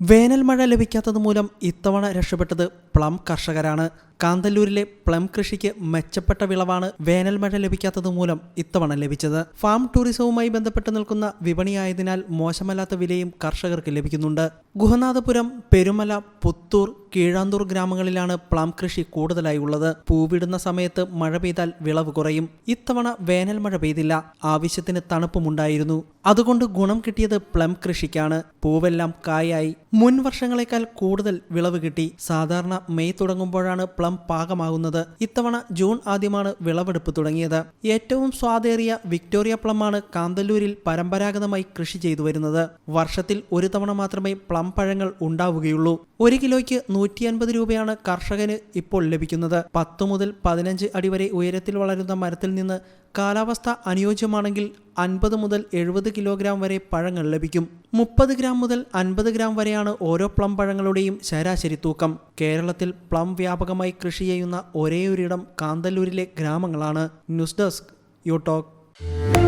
വേനൽ മഴ ലഭിക്കാത്തത് മൂലം ഇത്തവണ രക്ഷപ്പെട്ടത് പ്ലം കർഷകരാണ്. കാന്തല്ലൂരിലെ പ്ലം കൃഷിക്ക് മെച്ചപ്പെട്ട വിളവാണ് വേനൽ മഴ ലഭിക്കാത്തത് മൂലം ഇത്തവണ ലഭിച്ചത്. ഫാം ടൂറിസവുമായി ബന്ധപ്പെട്ട് നിൽക്കുന്ന വിപണിയായതിനാൽ മോശമല്ലാത്ത വിലയും കർഷകർക്ക് ലഭിക്കുന്നുണ്ട്. ഗുഹനാഥപുരം പെരുമല പുത്തൂർ കീഴാന്തൂർ ഗ്രാമങ്ങളിലാണ് പ്ലം കൃഷി കൂടുതലായി ഉള്ളത്. പൂവിടുന്ന സമയത്ത് മഴ പെയ്താൽ വിളവ് കുറയും. ഇത്തവണ വേനൽ മഴ പെയ്തില്ല. ആവശ്യത്തിന് തണുപ്പുമുണ്ടായിരുന്നു. അതുകൊണ്ട് ഗുണം കിട്ടിയത് പ്ലം കൃഷിക്കാണ്. പൂവെല്ലാം കായായി. മുൻ വർഷങ്ങളെക്കാൾ കൂടുതൽ വിളവ് കിട്ടി. സാധാരണ മെയ് തുടങ്ങുമ്പോഴാണ് പ്ലം പാകമാകുന്നത് ഇത്തവണ ജൂൺ ആദ്യമാണ് വിളവെടുപ്പ് തുടങ്ങിയത്. ഏറ്റവും സ്വാദേറിയ വിക്ടോറിയ പ്ലമാണ് കാന്തല്ലൂരിൽ പരമ്പരാഗതമായി കൃഷി ചെയ്തു വരുന്നത്. വർഷത്തിൽ ഒരു തവണ മാത്രമേ പ്ലം പഴങ്ങൾ ഉണ്ടാവുകയുള്ളൂ. ഒരു കിലോയ്ക്ക് നൂറ്റി അൻപത് രൂപയാണ് കർഷകന് ഇപ്പോൾ ലഭിക്കുന്നത്. പത്ത് മുതൽ പതിനഞ്ച് അടി വരെ ഉയരത്തിൽ വളരുന്ന മരത്തിൽ നിന്ന് കാലാവസ്ഥ അനുയോജ്യമാണെങ്കിൽ അൻപത് മുതൽ എഴുപത് കിലോഗ്രാം വരെ പഴങ്ങൾ ലഭിക്കും. മുപ്പത് ഗ്രാം മുതൽ അൻപത് ഗ്രാം വരെയാണ് ഓരോ പ്ലം പഴങ്ങളുടെയും ശരാശരി തൂക്കം. കേരളത്തിൽ പ്ലം വ്യാപകമായി കൃഷി ചെയ്യുന്ന ഒരേയൊരിടം കാന്തല്ലൂരിലെ ഗ്രാമങ്ങളാണ്. News desk you talk